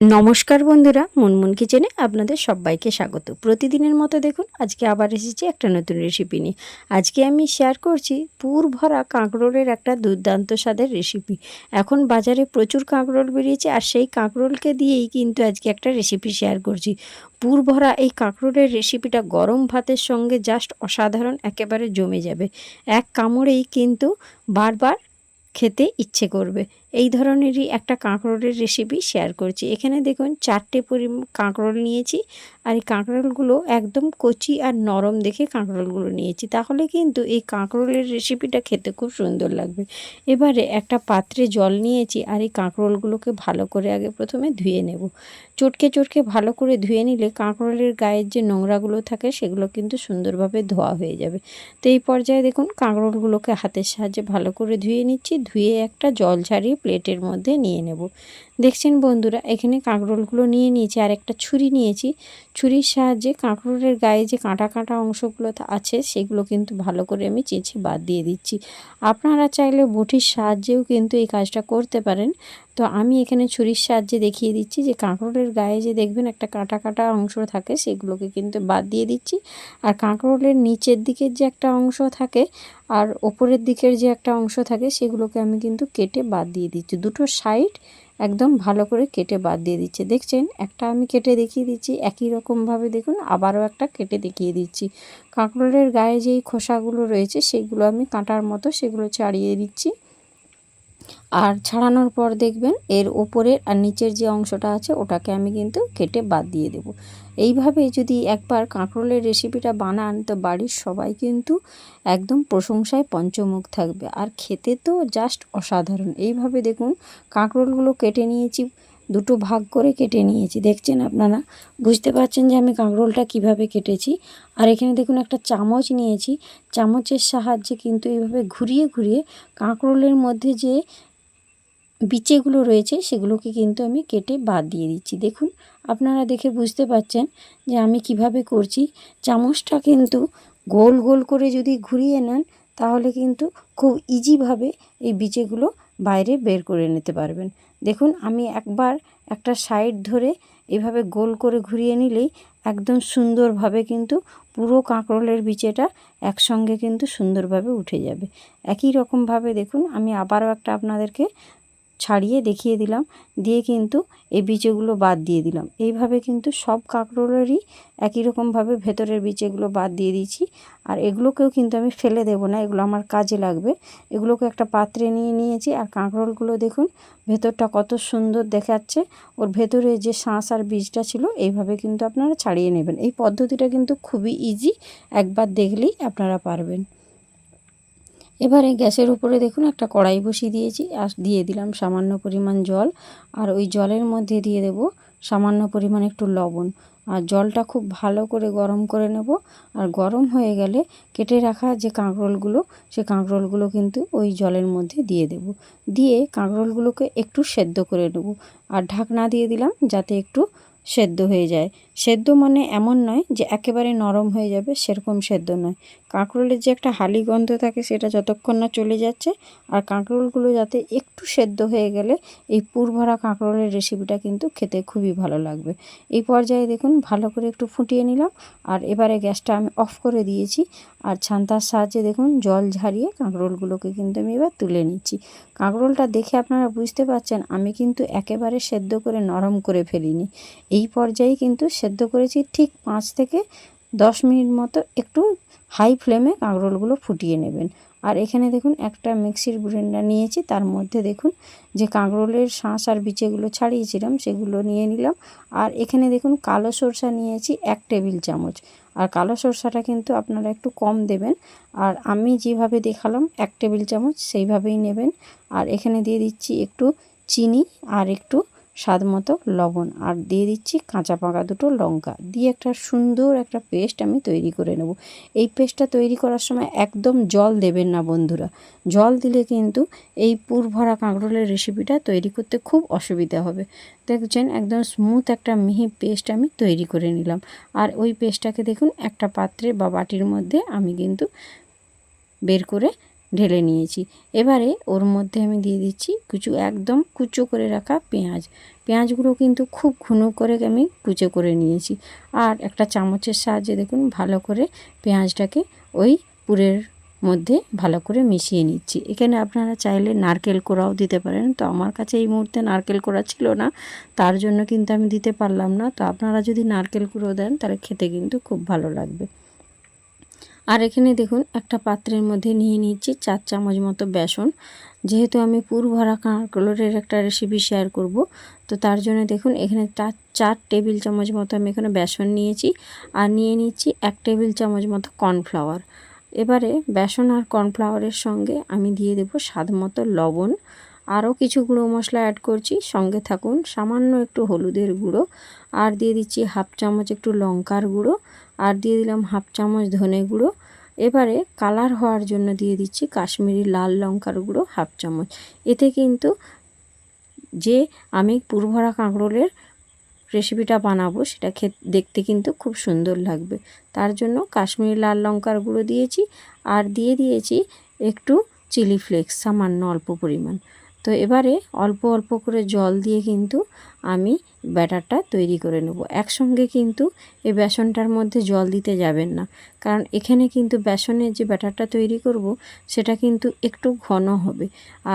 নমস্কার বন্ধুরা, মুনমুন কিচেনে আপনাদের সবাইকে স্বাগত। প্রতিদিনের মতো দেখুন, আজকে আবার এসেছি একটা নতুন রেসিপি নিয়ে। আজকে আমি শেয়ার করছি পুর ভরা কাঁকরোলের একটা দুর্দান্ত স্বাদের রেসিপি এখন বাজারে প্রচুর কাঁকরোল বেরিয়েছে আর সেই কাঁকরোলকে দিয়েই কিন্তু আজকে একটা রেসিপি শেয়ার করছি। পুর ভরা এই কাঁকরোলের রেসিপিটা গরম ভাতের সঙ্গে জাস্ট অসাধারণ, একেবারে জমে যাবে। এক কামড়েই কিন্তু বারবার খেতে ইচ্ছে করবে। এই ধরনেরই একটা কাঁকরোলের রেসিপি শেয়ার করছি। এখানে দেখুন চারটে পরি কাঁকরোল নিয়েছি আর এই কাঁকরোলগুলো একদম কচি আর নরম দেখে কাঁকরোলগুলো নিয়েছি। তাহলে কিন্তু এই কাঁকরোলের রেসিপিটা খেতে খুব সুন্দর লাগবে। এবারে একটা পাত্রে জল নিয়েছি আর এই কাঁকরোলগুলোকে ভালো করে আগে প্রথমে ধুয়ে নেব। চটকে চটকে ভালো করে ধুয়ে নিলে কাঁকরোলের গায়ের যে নোংরাগুলো থাকে সেগুলো কিন্তু সুন্দরভাবে ধোয়া হয়ে যাবে। তো এই পর্যায়ে দেখুন কাঁকরোলগুলোকে হাতের সাহায্যে ভালো করে ধুয়ে নিচ্ছি। ধুয়ে একটা জল ছাড়িয়ে প্লেটের মধ্যে নিয়ে নেব। দেখছেন বন্ধুরা, এখানে কাঁকরোলগুলো নিয়ে নিয়েছি, আর একটা ছুরি নিয়েছি। ছুরির সাহায্যে কাঁকরোলের গায়ে যে কাঁটা কাঁটা অংশগুলো আছে, সেগুলো কিন্তু ভালো করে আমি চেঁচে বাদ দিয়ে দিচ্ছি। আপনারা চাইলে বটির সাহায্যেও কিন্তু এই কাজটা করতে পারেন। তো আমি এখানে ছুরির সাহায্যে দেখিয়ে দিচ্ছি যে কাঁকরোলের গায়ে যে দেখবেন একটা কাটা কাটা অংশ থাকে সেগুলোকে কিন্তু বাদ দিয়ে দিচ্ছি। আর কাঁকরোলের নিচের দিকের যে একটা অংশ থাকে আর ওপরের দিকের যে একটা অংশ থাকে সেগুলোকে আমি কিন্তু কেটে বাদ দিয়ে দিচ্ছি। দুটো সাইড একদম ভালো করে কেটে বাদ দিয়ে দিচ্ছে। দেখছেন? একটা আমি কেটে দেখিয়ে দিচ্ছি, একই রকমভাবে দেখুন, আবারও একটা কেটে দেখিয়ে দিচ্ছি। কাঁকরোলের গায়ে যেই খোসাগুলো রয়েছে সেগুলো আমি কাঁটার মতো সেগুলো ছাড়িয়ে দিচ্ছি। আর ছাড়ানোর পর দেখবেন এর ওপরের আর নিচের যে অংশটা আছে, ওটাকে আমি কিন্তু কেটে বাদ দিয়ে দেব। এইভাবে যদি একবার কাঁকরোলের রেসিপিটা বানান, তো বাড়ির সবাই কিন্তু একদম প্রশংসায় পঞ্চমুখ থাকবে। আর খেতে তো জাস্ট অসাধারণ। এইভাবে দেখুন, কাঁকরোলগুলো কেটে নিয়েছি। দুটো ভাগ করে কেটে নিয়েছি। দেখছেন আপনারা? বুঝতে পারছেন যে আমি কাঁকরোলটা কীভাবে কেটেছি? আর এখানে দেখুন একটা চামচ নিয়েছি। চামচের সাহায্যে কিন্তু এইভাবে ঘুরিয়ে ঘুরিয়ে কাঁকরোলের মধ্যে যে বিচেগুলো রয়েছে, সেগুলোকে কিন্তু আমি কেটে বাদ দিয়ে দিচ্ছি। দেখুন, আপনারা দেখে বুঝতে পাচ্ছেন যে আমি কীভাবে করছি। চামচটা কিন্তু গোল গোল করে যদি ঘুরিয়ে নেন, তাহলে কিন্তু খুব ইজিভাবে এই বিচেগুলো বাইরে বের করে নিতে পারবেন। দেখুন, আমি একবার একটা সাইড ধরে এভাবে গোল করে ঘুরিয়ে নিলেই একদম সুন্দরভাবে কিন্তু পুরো কাঁকরোলের বিচেটা একসঙ্গে কিন্তু সুন্দরভাবে উঠে যাবে। একই রকমভাবে দেখুন, আমি আবারও একটা আপনাদেরকে ছাড়িয়ে দেখিয়ে দিলাম, দিয়ে কিন্তু এই বীজগুলো বাদ দিয়ে দিলাম। এইভাবে কিন্তু সব কাঁকরোলেরই একই রকমভাবে ভেতরের বীজগুলো বাদ দিয়ে দিয়েছি। আর এগুলোকেও কিন্তু আমি ফেলে দেবো না, এগুলো আমার কাজে লাগবে। এগুলোকে একটা পাত্রে নিয়ে নিয়েছি, আর কাঁকরোলগুলো দেখুন ভেতরটা কত সুন্দর দেখাচ্ছে। ওর ভেতরে যে শাঁস আর বীজটা ছিল, এইভাবে কিন্তু আপনারা ছাড়িয়ে নেবেন। এই পদ্ধতিটা কিন্তু খুবই ইজি একবার দেখলেই আপনারা পারবেন। এবারে গ্যাসের উপরে দেখুন একটা কড়াই বসিয়ে দিয়েছি, আর দিয়ে দিলাম সামান্য পরিমাণ জল, আর ওই জলের মধ্যে দিয়ে দেব সামান্য পরিমাণ একটু লবণ। আর জলটা খুব ভালো করে গরম করে নেব, আর গরম হয়ে গেলে কেটে রাখা যে কাঁকরোলগুলো, সে কাঁকরোলগুলো কিন্তু ওই জলের মধ্যে দিয়ে দেব। দিয়ে কাঁকরোলগুলোকে একটু সেদ্ধ করে নেব, আর ঢাকনা দিয়ে দিলাম যাতে একটু সেদ্ধ হয়ে যায়। সেদ্ধ মানে এমন নয় যে একেবারে নরম হয়ে যাবে, সেরকম সেদ্ধ নয়। কাঁকরোলের যে একটা হালি গন্ধ থাকে সেটা যতক্ষণ না চলে যাচ্ছে, আর কাঁকরোলগুলো যাতে একটু সেদ্ধ হয়ে গেলে এই পুরভরা কাঁকরোলের রেসিপিটা কিন্তু খেতে খুবই ভালো লাগবে। এই পর্যায়ে দেখুন ভালো করে একটু ফুটিয়ে নিলাম, আর এবারে গ্যাসটা আমি অফ করে দিয়েছি, আর ছান্তার সাহায্যে দেখুন জল ঝারিয়ে কাঁকরোলগুলোকে কিন্তু আমি এবার তুলে নিচ্ছি। কাঁকরোলটা দেখে আপনারা বুঝতে পারছেন, আমি কিন্তু একেবারে সেদ্ধ করে নরম করে ফেলিনি। এই পর্যায়ে কিন্তু সেদ্ধ করেছি ঠিক পাঁচ থেকে দশ মিনিট মতো একটু হাই ফ্লেমে কাঁকরোলগুলো ফুটিয়ে নেবেন। আর এখানে দেখুন একটা মিক্সির ব্লেন্ডার নিয়েছি, তার মধ্যে দেখুন যে কাঁকরোলের শাঁস আর বিচেগুলো ছাড়িয়েছিলাম, সেগুলো নিয়ে নিলাম। আর এখানে দেখুন কালো সরষা নিয়েছি এক টেবিল চামচ। আর কালো সরষাটা কিন্তু আপনারা একটু কম দেবেন। আর আমি যেভাবে দেখালাম এক টেবিল চামচ, সেইভাবেই নেবেন। আর এখানে দিয়ে দিচ্ছি একটু চিনি আর একটু স্বাদ মতো লবণ। আর দিয়ে দিচ্ছি কাঁচা পাকা দুটো লঙ্কা। দিয়ে একটা সুন্দর একটা পেস্ট আমি তৈরি করে নেব। এই পেস্টটা তৈরি করার সময় একদম জল দেবেন না বন্ধুরা। জল দিলে কিন্তু এই পুর ভরা কাঁকরোলের রেসিপিটা তৈরি করতে খুব অসুবিধা হবে। দেখছেন একদম স্মুথ একটা মিহি পেস্ট আমি তৈরি করে নিলাম। আর ওই পেস্টটাকে দেখুন একটা পাত্রে বা বাটির মধ্যে আমি কিন্তু বের করে ঢেলে নিয়েছি। এবারে ওর মধ্যে আমি দিয়ে দিচ্ছি কুচু, একদম কুচো করে রাখা পেঁয়াজ। পেঁয়াজগুলো কিন্তু খুব ঘন করে আমি কুচো করে নিয়েছি। আর একটা চামচের সাহায্যে দেখুন ভালো করে পেঁয়াজটাকে ওই পুরের মধ্যে ভালো করে মিশিয়ে নিচ্ছি। এখানে আপনারা চাইলে নারকেল কোড়াও দিতে পারেন। তো আমার কাছে এই মুহূর্তে নারকেল কোড়া ছিল না, তার জন্য কিন্তু আমি দিতে পারলাম না। তো আপনারা যদি নারকেল কুড়ো দেন তাহলে খেতে কিন্তু খুব ভালো লাগবে। আর এখানে দেখুন, একটা পাত্রের মধ্যে নিয়ে নিচ্ছি চার চামচ মতো বেসন। যেহেতু আমি পুর ভরা কাঁকরোলের একটা রেসিপি শেয়ার করব, তো তার জন্য দেখুন, এখানে চার চার টেবিল চামচ মতো আমি এখানে বেসন নিয়েছি। আর নিয়ে নিচ্ছি এক টেবিল চামচ মতো কর্নফ্লাওয়ার। এবারে বেসন আর কর্নফ্লাওয়ারের সঙ্গে আমি দিয়ে দেবো স্বাদ মতো লবণ। আরও কিছু গুঁড়ো মশলা অ্যাড করছি, সঙ্গে থাকুন, সামান্য একটু হলুদের গুঁড়ো। আর দিয়ে দিচ্ছি হাফ চামচ একটু লঙ্কার গুঁড়ো। আর দিয়ে দিলাম হাফ চামচ ধনে গুঁড়ো। এবারে কালার হওয়ার জন্য দিয়ে দিচ্ছি কাশ্মীরি লাল লঙ্কার গুঁড়ো হাফ চামচ। এতে কিন্তু যে আমি পুরভরা কাঁকরোলের রেসিপিটা বানাবো, সেটা খেতে, দেখতে কিন্তু খুব সুন্দর লাগবে। তার জন্য কাশ্মীরি লাল লঙ্কার গুঁড়ো দিয়েছি আর দিয়ে দিয়েছি একটু চিলি ফ্লেক্স, সামান্য অল্প পরিমাণ। তো এবারে অল্প অল্প করে জল দিয়ে কিন্তু আমি ব্যাটারটা তৈরি করে নেব। একসঙ্গে কিন্তু এই বেসনটার মধ্যে জল দিতে যাবেন না। কারণ এখানে কিন্তু বেসনের যে ব্যাটারটা তৈরি করব, সেটা কিন্তু একটু ঘন হবে।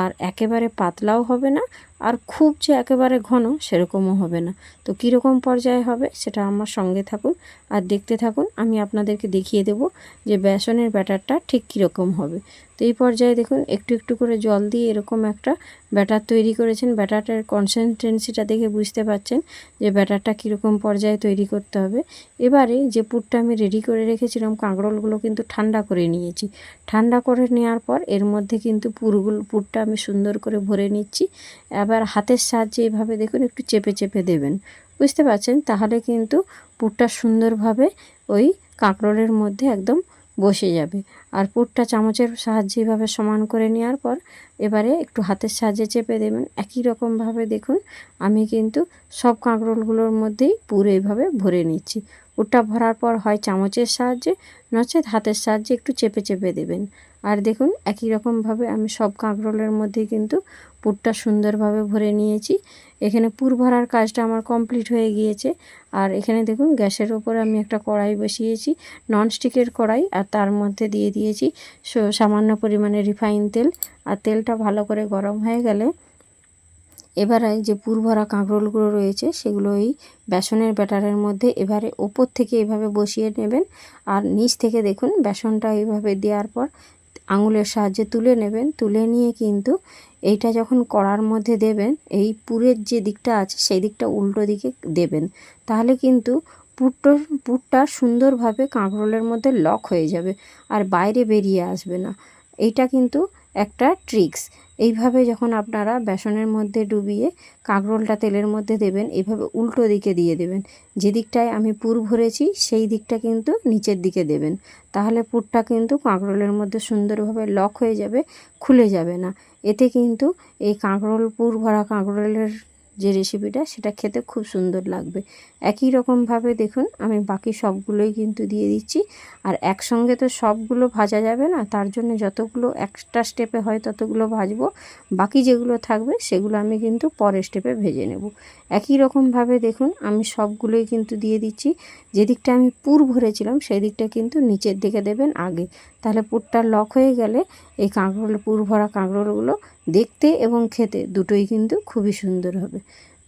আর একেবারে পাতলাও হবে না, আর খুব যে একেবারে ঘন সেরকমও হবে না। তো কীরকম পর্যায়ে হবে সেটা আমার সঙ্গে থাকুন আর দেখতে থাকুন, আমি আপনাদেরকে দেখিয়ে দেব যে বেসনের ব্যাটারটা ঠিক কীরকম হবে। তো এই পর্যায়ে দেখুন, একটু একটু করে জল দিয়ে এরকম একটা ব্যাটার তৈরি করেছেন। ব্যাটারটার কনসেন্ট্রেন্সিটা দেখে বুঝতে পারছেন যে ব্যাটারটা কীরকম পর্যায়ে তৈরি করতে হবে। এবারে যে পুরটা আমি রেডি করে রেখেছিলাম কাঁকরোলগুলো কিন্তু ঠান্ডা করে নিয়েছি। ঠান্ডা করে নেওয়ার পর এর মধ্যে কিন্তু পুরগুলো, পুরটা আমি সুন্দর করে ভরে নিচ্ছি। এবার হাতের সাহায্যে এভাবে দেখুন, একটু চেপে চেপে দেবেন। বুঝতে পারছেন? তাহলে কিন্তু পুরটা সুন্দরভাবে ওই কাঁকরোলের মধ্যে একদম বসে যাবে। আর পুরটা চামচের সাহায্যে এভাবে সমান করে নেওয়ার পর এবারে একটু হাতের সাহায্যে চেপে দেবেন। একই রকমভাবে দেখুন, আমি কিন্তু সব কাঁকরোলগুলোর মধ্যেই পুরো এইভাবে ভরে নিচ্ছি। পুরটা ভরার পর হয় চামচের সাহায্যে, নচেত হাতের সাহায্যে একটু চেপে চেপে দেবেন। আর দেখুন, একই রকমভাবে আমি সব কাঁকরোলের মধ্যেই কিন্তু পুরটা সুন্দরভাবে ভরে নিয়েছি। এখানে পুর ভরার কাজটা আমার কমপ্লিট হয়ে গিয়েছে। আর এখানে দেখুন, গ্যাসের ওপরে আমি একটা কড়াই বসিয়েছি, ননস্টিকের কড়াই, আর তার মধ্যে দিয়ে দিয়েছি সামান্য পরিমাণে রিফাইন তেল। আর তেলটা ভালো করে গরম হয়ে গেলে এবারে যে পুর ভরা কাঁকরোলগুলো রয়েছে, সেগুলো এই বেসনের ব্যাটারের মধ্যে এবারে ওপর থেকে এভাবে বসিয়ে নেবেন আর নিচ থেকে দেখুন, বেসনটা এইভাবে দেওয়ার পর আঙুলের সাহায্যে তুলে নেবেন। তুলে নিয়ে কিন্তু এইটা যখন কড়ার মধ্যে দেবেন, এই পুরের যে দিকটা আছে, সেই দিকটা উল্টো দিকে দেবেন। তাহলে কিন্তু পুরটা পুরটা সুন্দরভাবে কাঁকরোলের মধ্যে লক হয়ে যাবে আর বাইরে বেরিয়ে আসবে না। এইটা কিন্তু একটা ট্রিক্স এইভাবে যখন আপনারা বেসনের মধ্যে ডুবিয়ে কাঁকরোলটা তেলের মধ্যে দেবেন, এইভাবে উল্টো দিকে দিয়ে দেবেন। যে দিকটায় আমি পুর ভরেছি, সেই দিকটা কিন্তু নিচের দিকে দেবেন। তাহলে পুরটা কিন্তু কাঁকরোলের মধ্যে সুন্দরভাবে লক হয়ে যাবে, খুলে যাবে না। এতে কিন্তু এই কাঁকরোল, পুর ভরা কাঁকরোলের যে রেসিপিটা সেটা খেতে খুব সুন্দর লাগবে। একই রকমভাবে দেখুন, আমি বাকি সবগুলোই কিন্তু দিয়ে দিচ্ছি। আর একসঙ্গে তো সবগুলো ভাজা যাবে না, তার জন্য যতগুলো একটা স্টেপে হয় ততগুলো ভাজবো। বাকি যেগুলো থাকবে, সেগুলো আমি কিন্তু পরের স্টেপে ভেজে নেব। একই রকমভাবে দেখুন, আমি সবগুলোই কিন্তু দিয়ে দিচ্ছি। যে দিকটা আমি পুর ভরেছিলাম, সেই দিকটা কিন্তু নিচের দিকে দেবেন আগে। তাহলে পুরটা লক হয়ে গেলে এই কাঁকরোল, পুর ভরা কাঁকরোলগুলো দেখতে এবং খেতে দুটোই কিন্তু খুবই সুন্দর হবে।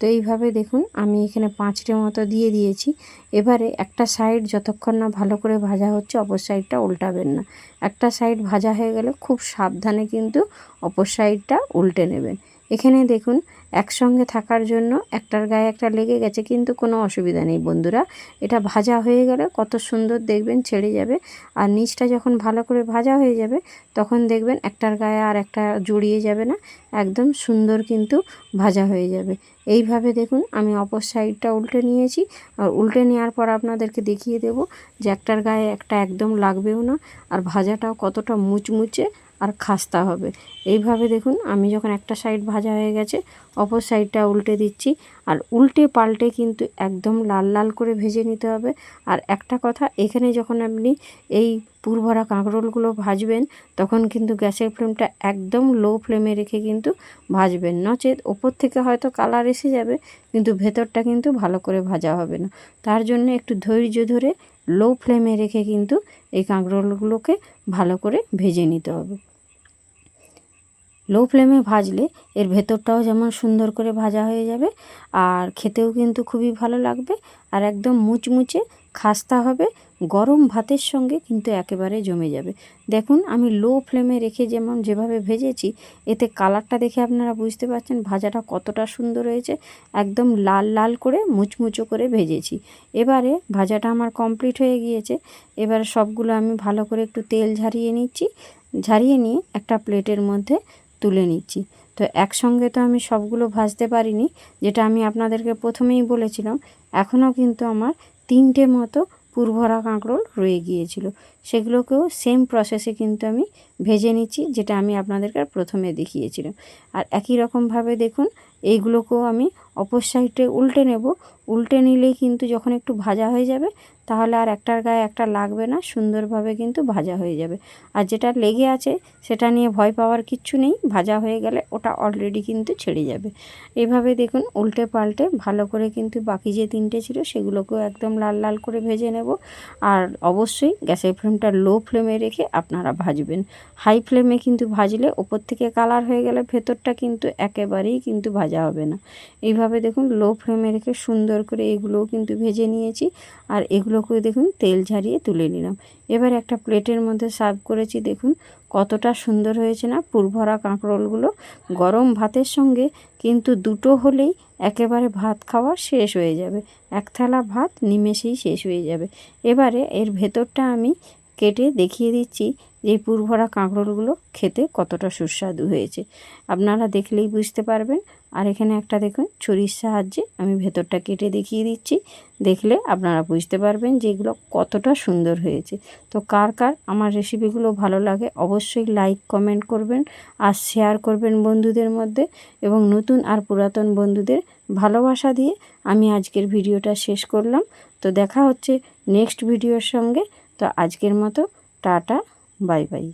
তো এইভাবে দেখুন, আমি এখানে পাঁচটে মতো দিয়ে দিয়েছি। এবারে একটা সাইড যতক্ষণ না ভালো করে ভাজা হচ্ছে, অপর সাইডটা উল্টাবেন না। একটা সাইড ভাজা হয়ে গেলে খুব সাবধানে কিন্তু অপর সাইডটা উল্টে নেবেন। এখানে দেখুন, একসঙ্গে থাকার জন্য একটার গায়ে একটা লেগে গেছে, কিন্তু কোনো অসুবিধা নেই বন্ধুরা। এটা ভাজা হয়ে গেলে কত সুন্দর দেখবেন ছেড়ে যাবে। আর নিচটা যখন ভালো করে ভাজা হয়ে যাবে, তখন দেখবেন একটার গায়ে আর একটা জড়িয়ে যাবে না। একদম সুন্দর কিন্তু ভাজা হয়ে যাবে। এইভাবে দেখুন, আমি অপর সাইডটা উল্টে নিয়েছি। আর উল্টে নেওয়ার পর আপনাদেরকে দেখিয়ে দেব যে একটার গায়ে একটা একদম লাগবেও না। আর ভাজাটাও কতটা মুচমুচে আর খাস্তা হবে। এইভাবে দেখুন, আমি যখন একটা সাইড ভাজা হয়ে গেছে, অপর সাইডটা উল্টে দিচ্ছি। আর উল্টে পাল্টে কিন্তু একদম লাল লাল করে ভেজে নিতে হবে। আর একটা কথা, এখানে যখন আপনি এই পুরভরা কাঁকরোলগুলো ভাজবেন, তখন কিন্তু গ্যাসের ফ্লেমটা একদম লো ফ্লেমে রেখে কিন্তু ভাজবেন। নচেত ওপর থেকে হয়তো কালার এসে যাবে, কিন্তু ভেতরটা কিন্তু ভালো করে ভাজা হবে না। তার জন্য একটু ধৈর্য ধরে লো ফ্লেমে রেখে কিন্তু এই কাঁকরোলগুলোকে ভালো করে ভেজে নিতে হবে। লো ফ্লেমে ভাজলে এর ভেতরটাও যেমন সুন্দর করে ভাজা হয়ে যাবে, আর খেতেও কিন্তু খুবই ভালো লাগবে, আর একদম মুচমুচে খাস্তা হবে, গরম ভাতের সঙ্গে কিন্তু একেবারে জমে যাবে। দেখুন, আমি লো ফ্লেমে রেখে যেমন যেভাবে ভেজেছি, এতে কালারটা দেখে আপনারা বুঝতে পারছেন ভাজাটা কতটা সুন্দর হয়েছে, একদম লাল লাল করে মুচমুচো করে ভেজেছি। এবারে ভাজাটা আমার কমপ্লিট হয়ে গিয়েছে, এবার সবগুলো আমি ভালো করে একটু তেল ঝারিয়ে নিচ্ছি, ঝারিয়ে নিয়ে একটা প্লেটের মধ্যে তুলে নিচ্ছি। তো একসঙ্গে তো আমি সবগুলো ভাজতে পারিনি, যেটা আমি আপনাদেরকে প্রথমেই বলেছিলাম, এখনও কিন্তু আমার তিনটে মতো পুরভরা কাঁকরোল রয়ে গিয়েছিল। সেগুলোকেও সেম প্রসেসে কিন্তু আমি ভেজে নিচ্ছি, যেটা আমি আপনাদেরকে প্রথমে দেখিয়েছিলাম। আর একই রকমভাবে দেখুন, এইগুলোকেও আমি অপর সাইডে উল্টে নেব উল্টে নিলেই কিন্তু যখন একটু ভাজা হয়ে যাবে, তাহলে আর একটার গায়ে একটা লাগবে না, সুন্দরভাবে কিন্তু ভাজা হয়ে যাবে। আর যেটা লেগে আছে, সেটা নিয়ে ভয় পাওয়ার কিচ্ছু নেই, ভাজা হয়ে গেলে ওটা অলরেডি কিন্তু ছেড়ে যাবে। এভাবে দেখুন, উল্টে পাল্টে ভালো করে কিন্তু বাকি যে তিনটে ছিল, সেগুলোকেও একদম লাল লাল করে ভেজে নেব। আর অবশ্যই গ্যাসের ফ্লেমটা লো ফ্লেমে রেখে আপনারা ভাজবেন। হাই ফ্লেমে কিন্তু ভাজলে ওপর থেকে কালার হয়ে গেলে ভেতরটা কিন্তু একেবারেই কিন্তু ভাজা হবে না। এইভাবে দেখুন, লো ফ্লেমে রেখে সুন্দর করে এগুলোও কিন্তু ভেজে নিয়েছি। আর এগুলোকে দেখুন তেল ঝারিয়ে তুলে নিলাম। এবার একটা প্লেটের মধ্যে সার্ভ করেছি, দেখুন কতটা সুন্দর হয়েছে না? পুরভরা কাঁকরোলগুলো গরম ভাতের সঙ্গে কিন্তু দুটো হলেই একেবারে ভাত খাওয়া শেষ হয়ে যাবে। এক থালা ভাত নিমেষেই শেষ হয়ে যাবে। এবারে এর ভেতরটা আমি কেটে দেখিয়ে দিচ্ছি যে পুরভরা কাঁকরোলগুলো খেতে কতটা সুস্বাদু হয়েছে। আপনারা দেখলেই বুঝতে পারবেন আর এখানে একটা দেখুন, ছুরির সাহায্যে আমি ভেতরটা কেটে দেখিয়ে দিচ্ছি। দেখলে আপনারা বুঝতে পারবেন যে এগুলো কতটা সুন্দর হয়েছে। তো কার কার আমার রেসিপিগুলো ভালো লাগে অবশ্যই লাইক কমেন্ট করবেন আর শেয়ার করবেন বন্ধুদের মধ্যে এবং নতুন আর পুরাতন বন্ধুদের ভালোবাসা দিয়ে আমি আজকের ভিডিওটা শেষ করলাম। তো দেখা হচ্ছে নেক্সট ভিডিওর সঙ্গে। তো আজকের মতো টাটা বাই বাই